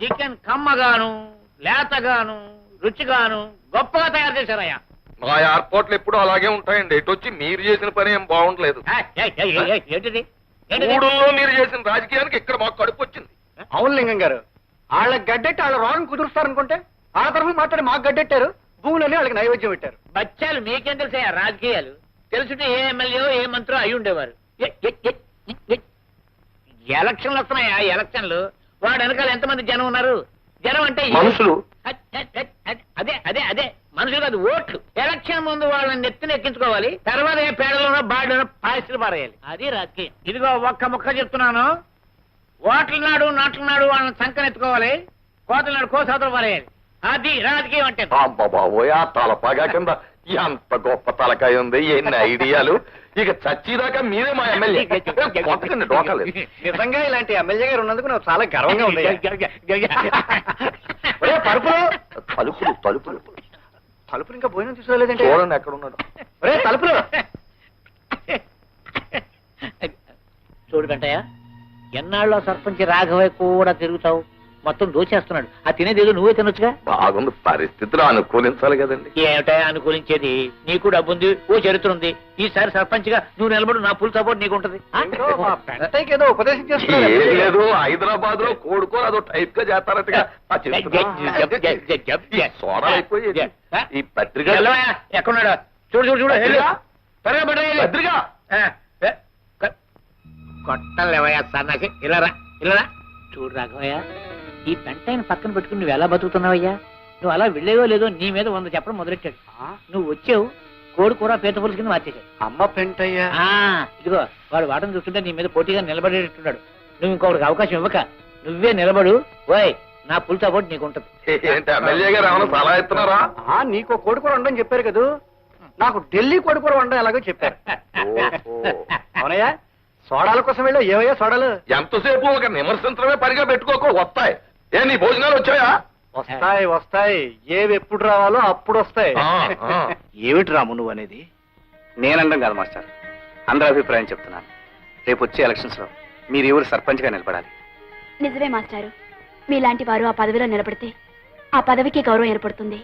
Chicken కమ్మగాను లేతగాను రుచిగాను గొప్పగా తయారు చేశారయ్యా. మా ఎయిర్పోర్ట్లు ఎప్పుడు అలాగే ఉంటాయండి. ఎటు వచ్చి మీరు చేసిన పని ఏం బాగుండలేదు. ఏంటిది? మూడుల్లో మీరు చేసిన రాజకీయానికి ఇక్కడ మాకు కడుపు వచ్చింది. అవును లింగం గారు. వాళ్ళ గడ్డెట్టి వాళ్ళ రోగం కుదురుస్తారనుకుంటే ఆ తరఫు మాట్లాడి మాకు గడ్డెట్టారు. భూములని వాళ్ళకి నైవేద్యం పెట్టారు. బచ్చాలు మీకేం తెలుసా రాజకీయాలు? తెలుసుంటే ఏ ఎమ్మెల్యే ఏ మంత్రో అయి ఉండేవారు. ఎలక్షన్లు వస్తున్నాయా? ఎలక్షన్లు. వాడు వెనకాల ఎంతమంది జనం ఉన్నారు? జనం అంటే మనుషులు. అద్- అద్- అద్- అద్- అదే అదే అదే. మనుషులు కాదు ఓట్లు. ఎలక్షన్ ముందు వాళ్ళని నెత్తిన ఎక్కించుకోవాలి. తర్వాత ఏ పేడలోనో బాడలోనో పాయసులు పారేయాలి. అది రాజకీయం. ఇదిగో ఒక్క ముక్క చెప్తున్నాను. ఓట్ల నాడు నాట్ల నాడు వాళ్ళని సంకనెత్తుకోవాలి కోతల నాడు కోసాతలు పారేయాలి. అది రాజకీయం అంటే. బాబోయ్ ఆ తలపాగా కింద ఎంత గొప్ప తలకాయ ఉంది ఎన్ని ఐడియాలు. ఇక చచ్చిదాకా మీరే మా ఎమ్మెల్యే. కొట్టకండి డోకలేదు. నిజంగా ఇలాంటి ఎమ్మెల్యే గారు ఉన్నందుకు నాకు చాలా గర్వంగా ఉంది. ఒరే, పరుపులు తలుపులు తలుపులు. తలుపులు ఇంకా భోజనం తీసుకోలేదంటే? చూడండి ఎక్కడ ఉన్నాడు ఒరే తలుపులు. చూడు వెంటయ్య ఎన్నాళ్ళలో సర్పంచ్ రాఘవయ్య కూడా తిరుగుతావు. మొత్తం దోచేస్తున్నాడు. ఆ తినేదేదో నువ్వే తినొచ్చుగా? బాగుంది. పరిస్థితులు అనుకూలించాలి కదండి. ఏమిటా అనుకూలించేది? నీకు డబ్బుంది ఓ చరిత్ర ఉంది. ఈసారి సర్పంచ్గా నువ్వు నిలబడు నా ఫుల్ సపోర్ట్ మా పెంటయ్యకి ఏదో ఉపదేశం ఏం లేదు హైదరాబాద్లో కోడుకో అదో టైప్గా చేస్తారట్టుగా ఆ చెప్తున్నా. జబ్ జబ్ జబ్ జబ్ ఈ సోడా అయిపోయి ఆ? ఈ పత్రిక ఎక్కడున్నాడు? చూడు చూడు చూడు? త్వరగా. పత్రిక? కొట్టలేవయ్యా సన్నకి ఇలా రా ఇలా రా. చూడు రాఘవయ్య. ఈ పెంటైన పక్కన పెట్టుకుని నువ్వు ఎలా బతుకుతున్నావయ్యా? నువ్వు అలా వెళ్ళేవో లేదో నీ మీద వంద చెప్పడం మొదలెట్టాడు. నువ్వు వచ్చావు కోడి కూర పీత పులుసు కింద మార్చేశాడు. అమ్మ పెంటయ్య. ఆ, ఇదిగో వాడు వాటం చూస్తుంటే నీ మీద పోటీగా నిలబడేటట్టున్నాడు. నువ్వు ఇంకొకటికి అవకాశం ఇవ్వక నువ్వే నిలబడు. ఓయ్ నా ఫుల్ సపోర్ట్ నీకు ఉంటది ఏంటి ఎమ్మెల్యే గారు ఏమైనా సలహా ఇస్తున్నారా? ఆ, నీకు ఓ కోడికూర వండని చెప్పారు కదూ? నాకు ఢిల్లీ కోడికూర వండడం ఎలాగో చెప్పారు. ఓహో. అవునయ్యా సోడాల కోసం వెళ్ళావు ఏవయ్యా సోడాలు? ఎంతసేపు ఒక నిమర్శించడమే పనిగా పెట్టుకోకు వస్తాయి. ఏ నీ భోజనాలు వచ్చాయా? వస్తాయి వస్తాయి. ఏవి ఎప్పుడు రావాలో అప్పుడు వస్తాయి. ఆ, ఆ. ఏమిటి రాము నువ్వు అనేది? నేనండం కాదు మాస్టర్. అందరి అభిప్రాయం చెప్తున్నాను. రేపు వచ్చే ఎలక్షన్స్లో మీరు ఎవరు సర్పంచ్గా నిలబడాలి? నిజమే మాస్టారు. మీలాంటి వారు ఆ పదవిలో నిలబడితే ఆ పదవికి గౌరవం ఏర్పడుతుంది.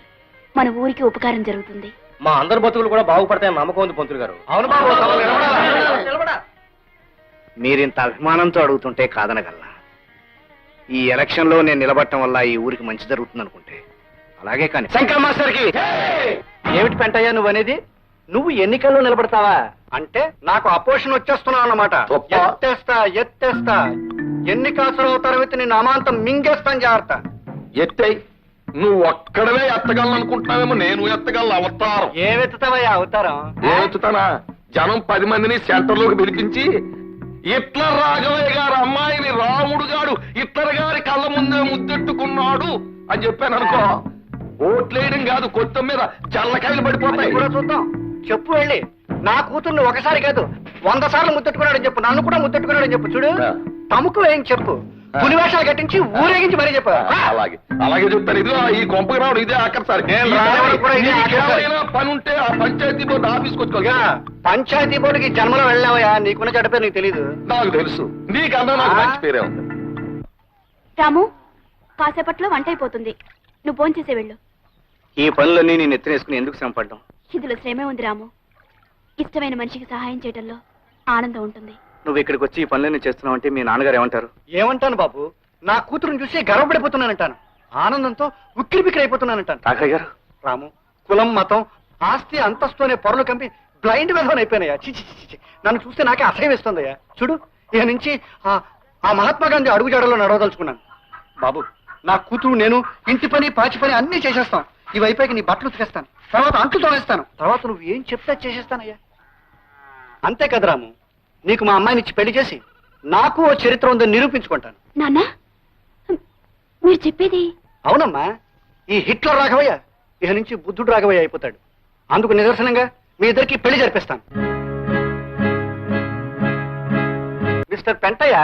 మన ఊరికి ఉపకారం జరుగుతుంది. మా అందరి బతుకులు కూడా బాగుపడతాయని నమ్మకం ఉంది పంతులు గారు. అవును బాబు మీరింత అభిమానంతో అడుగుతుంటే కాదనగలనా? ఈ ఎలక్షన్లో నేను నిలబడటం వల్ల ఈ ఊరికి మంచి జరుగుతుంది అనుకుంటే అలాగే కానీ శంకర్ మాస్టర్కి ఏమిటి పెంటయ్యా నువ్వు అనేది? నువ్వు ఎన్నికల్లో నిలబడతావా? అంటే నాకు అపోషన్ వచ్చేస్తున్నావు అన్నమాట. ఎత్తేస్తా ఎత్తేస్తా. ఎన్ని కాసులు అవుతారో నేను అమాంతం మింగేస్తాను జాగ్రత్త. ఎత్తై నువ్వు ఒక్కడవే ఎత్తగలను నేను ఎత్తగలను అవతారం. ఏవెత్తుతావయ్యా అవతారం? ఏతుతానా జనం పది మందిని సెంటర్లోకి పిలిపించి ఇట్ల రాఘవయ్య గారు అమ్మాయిని రాముడు గాడు ఇట్లర గారి కళ్ళ ముందే ముద్దెట్టుకున్నాడు అని చెప్పాను అనుకో ఓట్లేయడం కాదు కొత్త మీద జల్లకాయలు అది పడిపోతాయి కూడా చూద్దాం. చెప్పు వెళ్ళి. నా కూతుర్ని ఒకసారి కాదు వంద సార్లు ముద్దెట్టుకున్నాడని చెప్పు. నన్ను కూడా ముద్దెట్టుకున్నాడని చెప్పు. చూడు. తమకు ఏం చెప్పు. పులివేషాలు కట్టించి ఊరేగించి మరీ చెప్పు. అలాగే. అలాగే చెప్తాను. ఇదిగో ఈ కొంపకి రావడం ఇదే ఇదే ఆఖరిసారి. ఏమైనా పని ఉంటే ఆ పంచాయతీ బోర్డు ఆఫీస్కి ఇక వచ్చుకోవాలి పంచాయతీ బోర్డుకి జన్మలో వెళ్ళావయ్యా? నీకున్న చెడ్డ పేరు నీకు తెలీదు. నాకు తెలుసు. నీకన్నా నాకు ఆ? మంచి పేరే ఉంది. రాము కాసేపట్లో వంట అయిపోతుంది. నువ్వు ఫోన్ చేసే వెళ్ళు. ఈ పనులన్నీ నేను ఎత్తినేసుకుని ఎందుకు శ్రమ పడ్డాం ఇందులో శ్రమే ఉంది రాము. ఇష్టమైన మనిషికి సహాయం చేయడంలో ఆనందం ఉంటుంది. నువ్వు ఇక్కడికి వచ్చి ఈ పనులన్నీ చేస్తున్నావు అంటే మీ నాన్నగారు ఏమంటారు? ఏమంటాను బాబు? నా కూతురుని చూసి గర్వపడిపోతున్నానంటాను. ఆనందంతో ఉక్కిరి బిక్కిరి అయిపోతున్నానంటాను రాఘయ్య గారు. రాము కులం మతం ఆస్తి అంతస్తునే పొరలు కంపి బ్లైండ్ విధవని అయిపోయినాయా? చి చి, చి, చి. నన్ను చూస్తే నాకే అసహ్యం వేస్తుందయ్యా. చూడు ఇక నుంచి ఆ ఆ మహాత్మా గాంధీ అడుగుజాడలో నడవదలుచుకున్నాను. బాబు నా కూతురు నేను ఇంటి పని పాచి పని అన్ని చేసేస్తాం. ఇవి నీ బట్టలు ఉతికేస్తాను. తర్వాత అంట్లు తోనేస్తాను తర్వాత నువ్వు ఏం చెప్తే చేసేస్తానయ్యా? అంతే కదా రాము? నీకు మా అమ్మాయిని ఇచ్చి పెళ్ళి చేసి నాకు ఓ చరిత్ర ఉందని నిరూపించుకుంటాను. నాన్న మీరు చెప్పేది? అవునమ్మా ఈ హిట్లర్ రాఘవయ్య ఇక నుంచి బుద్ధుడు రాఘవయ్య అయిపోతాడు. అందుకు నిదర్శనంగా మీ ఇద్దరికి పెళ్ళి జరిపిస్తాను. మిస్టర్ పెంటయ్య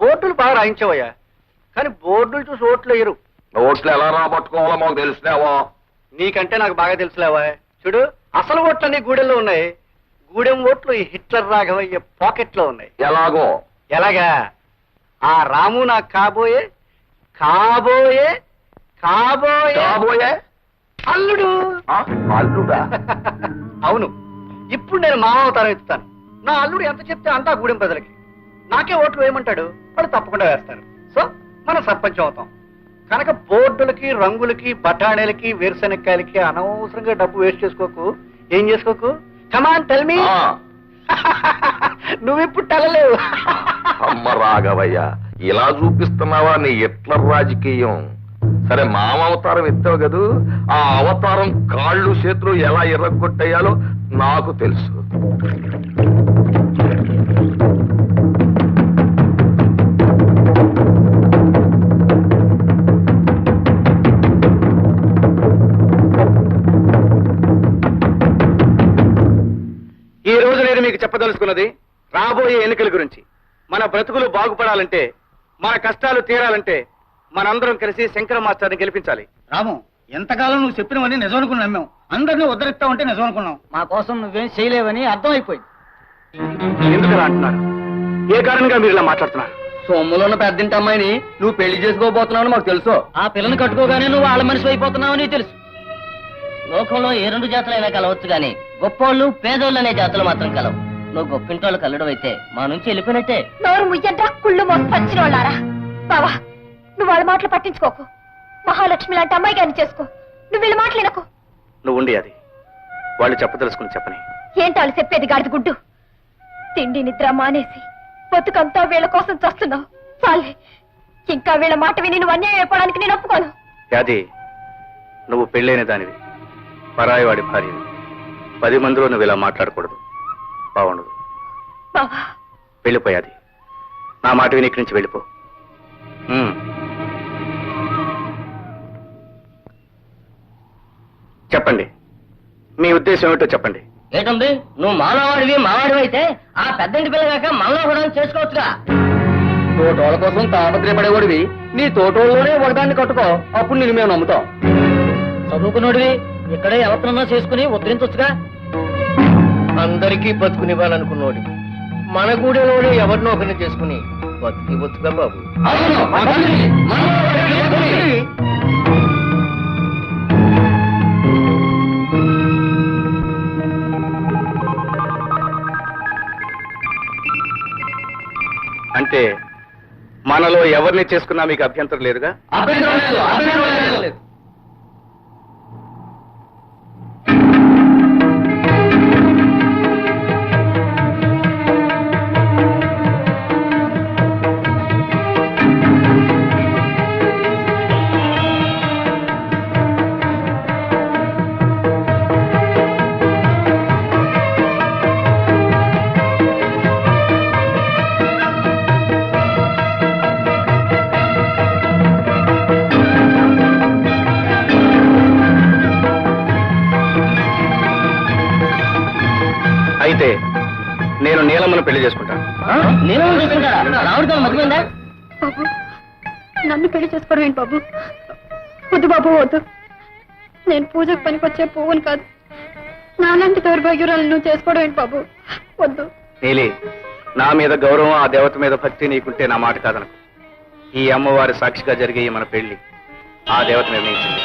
బోర్డులు బాగా రాయించవయ్యా. కానీ బోర్డులు చూసి ఓట్లు వేయరు. ఓట్లు ఎలా రాబట్టుకోవాలో మాకు తెలిసినావా? నీకంటే నాకు బాగా తెలుసులేవా? చూడు అసలు ఓట్లన్నీ గూడెల్లో ఉన్నాయి. గూడెం ఓట్లు ఈ హిట్లర్ రాఘవయ్య పాకెట్లో ఉన్నాయి. ఎలాగో? ఎలాగా? ఆ రాము నాకు కాబోయే కాబోయే కాబోయే కాబోయే? అల్లుడు. ఆ, అల్లుడా? అవును. ఇప్పుడు నేను మామ అవతారం ఎత్తుతాను. నా అల్లుడు ఎంత చెప్తే అంతా గూడెం ప్రజలకి. నాకే ఓట్లు వేయమంటాడు వాళ్ళు తప్పకుండా వేస్తారు. సో మనం సర్పంచం అవుతాం. కనుక బోర్డులకి రంగులకి బఠాణీలకి వేరుశెనక్కాయలకి అనవసరంగా డబ్బు వేస్ట్ చేసుకోకు. ఏం చేసుకోకు? కమాన్ టెల్ మీ ఆ, నువ్వు ఇప్పుడు టెలలేవు. అమ్మ రాఘవయ్య ఇలా చూపిస్తున్నావా? నీ ఎట్ల రాజకీయం? సరే మామ అవతారం ఎత్తావు కదూ? ఆ అవతారం కాళ్ళు చేతులు ఎలా ఎర్రగొట్టేయాలో నాకు తెలుసు. మీకు చెప్పదలుచుకున్నది రాబోయే ఎన్నికల గురించి. మన బ్రతుకులు బాగుపడాలంటే మన కష్టాలు తీరాలంటే మనందరం కలిసి శంకర మాస్టర్ని గెలిపించాలి. రాము ఎంతకాలం నువ్వు చెప్పినవన్నీ నిజం అనుకుని నమ్మాం అందరినీ ఉద్ధరిస్తా ఉంటే నిజం అనుకున్నాం మా కోసం నువ్వేం చేయలేవని అర్థమైపోయింది. ఎందుకు అంటున్నారు? ఏ కారణంగా మీరు ఇలా మాట్లాడుతున్నారు? సొమ్ములో ఉన్న పెద్దింటి అమ్మాయిని నువ్వు పెళ్ళి చేసుకోబోతున్నావు మాకు తెలుసు. ఆ పిల్లని కట్టుకోగానే నువ్వు వాళ్ళ మనిషి అయిపోతున్నావని తెలుసు. లోకంలో ఏ రెండు జాతులైనా కలవచ్చు గాని గొప్పోళ్ళు పేదోళ్ళు అనే జాతులు మాత్రం కలవు. నువ్వు గొప్పింటోళ్ళు కలడం అయితే మా నుంచి వెళ్ళిపోయినట్టే. నోరు కుళ్ళు మోసపచ్చిన వాళ్ళారా బావా నువ్వు వాళ్ళ మాటలు పట్టించుకోకు. మహాలక్ష్మి లాంటి అమ్మాయి గారిని చేసుకో. నువ్వు వీళ్ళ మాటలు వినకు. నువ్వు ఉండి అది. వాళ్ళు చెప్పదలుచుకుని చెప్పని. ఏంటి వాళ్ళు చెప్పేది గాడిద గుడ్డు? తిండి నిద్ర మానేసి బతుకంతా వీళ్ళ కోసం చస్తున్నావు. చాలే ఇంకా వీళ్ళ మాట విని నువ్వు అన్యాయం అయిపోవడానికి నేను ఒప్పుకోను. యాది నువ్వు పెళ్ళైన దానివి. పరాయి వాడి భార్యవి. పది మందిలో నువ్వు ఇలా మాట్లాడకూడదు. బాగుండదు. వెళ్ళిపోయాది. నా మాట విని ఇక్కడి నుంచి వెళ్ళిపో. చెప్పండి. మీ ఉద్దేశం ఏమిటో చెప్పండి. ఏటుంది నువ్వు మానవాడివి మావాడివి అయితే ఆ పెద్దంటి పిల్లగాక మనలో కూడా చేసుకోవచ్చుగా. తోటోళ్ళ కోసం తాపత్రయపడేవాడివి. నీ తోటోళ్ళలోనే ఒకదాన్ని కట్టుకో. అప్పుడు నేను మేము నమ్ముతాం. చదువుకున్నోడివి ఇక్కడే ఎవరినన్నా చేసుకుని ఉద్ధరించొచ్చుగా. అందరికీ బతుకునివ్వాలనుకున్నోడి. మన గూడెలోనే ఎవరినో ఒకరిని చేసుకుని బతుకి బతుగా బాబు అంటే మనలో ఎవరిని చేసుకున్నా మీకు అభ్యంతరం లేదుగా? అభ్యంతరం లేదు, అభ్యంతరం లేదు. అయితే నేను నీలమ్మను పెళ్ళి చేసుకుంటాను. బాబు నన్ను పెళ్ళి చేసుకోవడం ఏంటి బాబు? వద్దు బాబు వద్దు. నేను పూజకు పనికొచ్చే పువ్వుని కాదు. నాలాంటి దౌర్భాగ్యురాలు నువ్వు చేసుకోవడం ఏంటి బాబు? వద్దు. నీలి నా మీద గౌరవం ఆ దేవత మీద భక్తి నీకుంటే నా మాట కాదనకు. ఈ అమ్మవారి సాక్షిగా జరిగే ఈ మన పెళ్ళి ఆ దేవత నిర్ణయించింది.